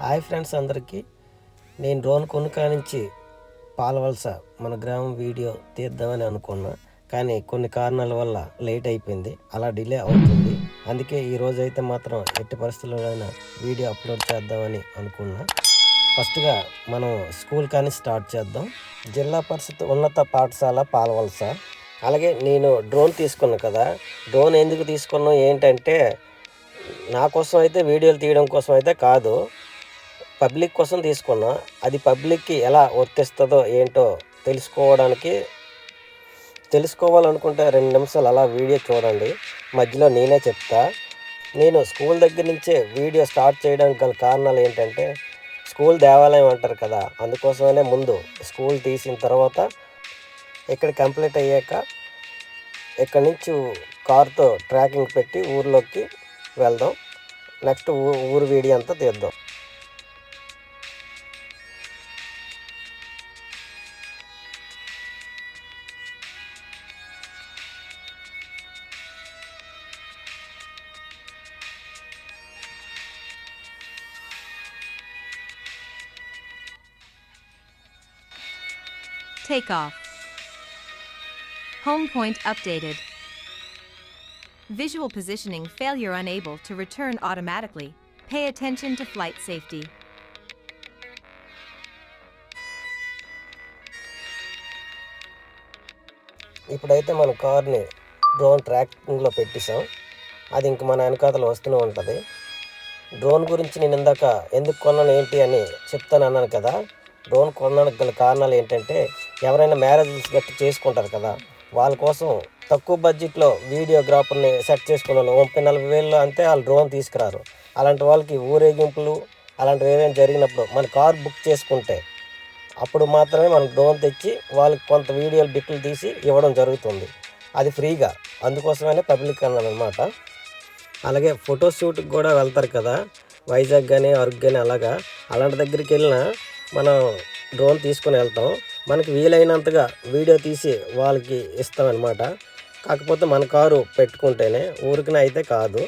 Hi friends అందరికీ. నేను drone కొనుక్కా నుంచి పాలవలస మన గ్రామం వీడియో తీద్దామని అనుకున్నా. కానీ కొన్ని కారణాల వల్ల లేట్ అయిపోయింది. అలా డిలే అవుతుంది. అందుకే ఈ రోజు అయితే మాత్రం ఎట్టి పరిస్థితుల్లోనైనా వీడియో అప్లోడ్ చేద్దామని అనుకున్నా. ఫస్ట్గా మనం స్కూల్ కానీ స్టార్ట్ చేద్దాం. జిల్లా పరిషత్ ఉన్నత పాఠశాల పాలవలస అలాగే నేను డ్రోన్ తీసుకున్నా కదా. డ్రోన్ ఎందుకు తీసుకున్నాం ఏంటంటే నా కోసం అయితే వీడియోలు తీయడం కోసం అయితే కాదు. పబ్లిక్ కోసం తీసుకున్నా అది పబ్లిక్కి ఎలా వర్తిస్తుందో ఏంటో తెలుసుకోవడానికి తెలుసుకోవాలనుకుంటే రెండు నిమిషాలు అలా వీడియో చూడండి. మధ్యలో నేనే చెప్తా. నేను స్కూల్ దగ్గర నుంచే వీడియో స్టార్ట్ చేయడానికి గల కారణాలు ఏంటంటే స్కూల్ దేవాలయం అంటారు కదా అందుకోసమనే ముందు స్కూల్ తీసిన తర్వాత ఇక్కడ కంప్లీట్ అయ్యాక ఇక్కడ నుంచి కార్తో ట్రాకింగ్ పెట్టి ఊర్లోకి వెళ్దాం. నెక్స్ట్ ఊ ఊరు వీడియో అంతా తీద్దాం. Takeoff. Home point updated. Visual positioning failure unable to return automatically. Pay attention to flight safety. ఇప్పుడైతే మన కార్ని డ్రోన్ ట్రాకింగ్లో పెట్టేసాం అది ఇంక మన వెనకాతలు వస్తూనే ఉంటుంది డ్రోన్ గురించి నేను ఇందాక ఎందుకు కొన్నాను ఏంటి అని చెప్తాను అన్నాను కదా డ్రోన్ కొనడానికి గల కారణాలు ఏంటంటే ఎవరైనా మ్యారేజెస్ గట్టి చేసుకుంటారు కదా వాళ్ళ కోసం తక్కువ బడ్జెట్లో వీడియోగ్రాఫర్ని సెట్ చేసుకున్న వాళ్ళు ముప్పై నలభై వేల్లో అంతే వాళ్ళు డ్రోన్ తీసుకురారు. అలాంటి వాళ్ళకి ఊరేగింపులు అలాంటివి ఏమైనా జరిగినప్పుడు మన కార్ బుక్ చేసుకుంటే అప్పుడు మాత్రమే మనం డ్రోన్ తెచ్చి వాళ్ళకి కొంత వీడియోలు బిట్లు తీసి ఇవ్వడం జరుగుతుంది. అది ఫ్రీగా. అందుకోసమనే పబ్లిక్ అన్నాను అనమాట అలాగే ఫోటో షూట్కి కూడా వెళ్తారు కదా వైజాగ్ కానీ అరుగు కానీ అలాగా. అలాంటి దగ్గరికి వెళ్ళినా మనం డ్రోన్ తీసుకుని వెళ్తాం. మనకి వీలైనంతగా వీడియో తీసి వాళ్ళకి ఇస్తామన్నమాట. కాకపోతే మన కారు పెట్టుకుంటేనే ఊరికిన అయితే కాదు.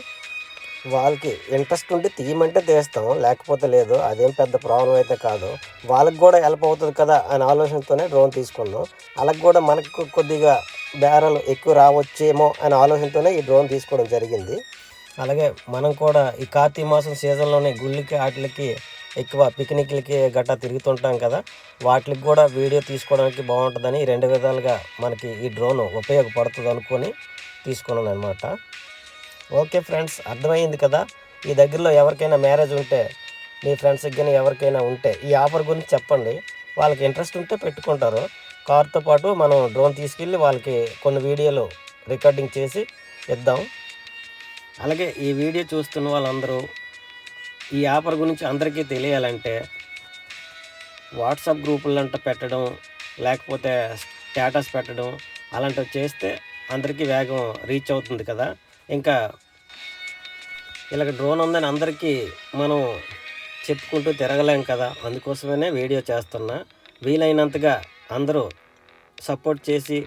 వాళ్ళకి ఇంట్రెస్ట్ ఉంటే తీయమంటే తీస్తాం. లేకపోతే లేదు అదేం పెద్ద ప్రాబ్లం అయితే కాదు. వాళ్ళకి కూడా హెల్ప్ అవుతుంది కదా అనే ఆలోచనతోనే డ్రోన్ తీసుకున్నాం. అలాగ కూడా మనకు కొద్దిగా బేరాలు ఎక్కువ రావచ్చేమో అనే ఆలోచనతోనే ఈ డ్రోన్ తీసుకోవడం జరిగింది. అలాగే మనం కూడా ఈ కార్తీక మాసం సీజన్లోనే గుళ్ళకి వాటికి ఎక్కువ పిక్నిక్లకి గట్టా తిరుగుతుంటాం కదా వాటికి కూడా వీడియో తీసుకోవడానికి బాగుంటుందని రెండు విధాలుగా మనకి ఈ డ్రోన్ ఉపయోగపడుతుంది అనుకొని తీసుకున్నాను అనమాట ఓకే ఫ్రెండ్స్ అర్థమైంది కదా? ఈ దగ్గరలో ఎవరికైనా మ్యారేజ్ ఉంటే మీ ఫ్రెండ్స్కి కానీ ఎవరికైనా ఉంటే ఈ ఆఫర్ గురించి చెప్పండి. వాళ్ళకి ఇంట్రెస్ట్ ఉంటే పెట్టుకుంటారు. కార్తో పాటు మనం డ్రోన్ తీసుకెళ్ళి వాళ్ళకి కొన్ని వీడియోలు రికార్డింగ్ చేసి ఇద్దాం. అలాగే ఈ వీడియో చూస్తున్న వాళ్ళందరూ ఈ ఆఫర్ గురించి అందరికీ తెలియాలంటే వాట్సాప్ గ్రూపులంట పెట్టడం లేకపోతే స్టేటస్ పెట్టడం అలాంటివి చేస్తే అందరికీ వేగం రీచ్ అవుతుంది కదా. ఇంకా ఇలాగ డ్రోన్ ఉందని అందరికీ మనం చెప్పుకుంటూ తిరగలేం కదా. అందుకోసమనే వీడియో చేస్తున్నా. వీలైనంతగా అందరూ సపోర్ట్ చేసి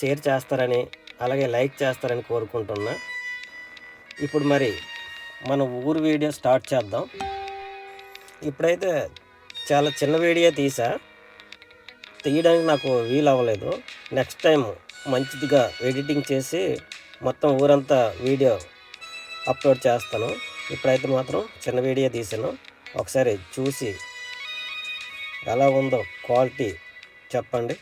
షేర్ చేస్తారని అలాగే లైక్ చేస్తారని కోరుకుంటున్నా. ఇప్పుడు మరి మన ఊరు వీడియో స్టార్ట్ చేద్దాం. ఇప్పుడైతే చాలా చిన్న వీడియో తీసా. తీయడానికి నాకు వీలు అవ్వలేదు నెక్స్ట్ టైం మంచిదిగా ఎడిటింగ్ చేసి మొత్తం ఊరంతా వీడియో అప్లోడ్ చేస్తాను. ఇప్పుడైతే మాత్రం చిన్న వీడియో తీసాను. ఒకసారి చూసి ఎలా ఉందో క్వాలిటీ చెప్పండి.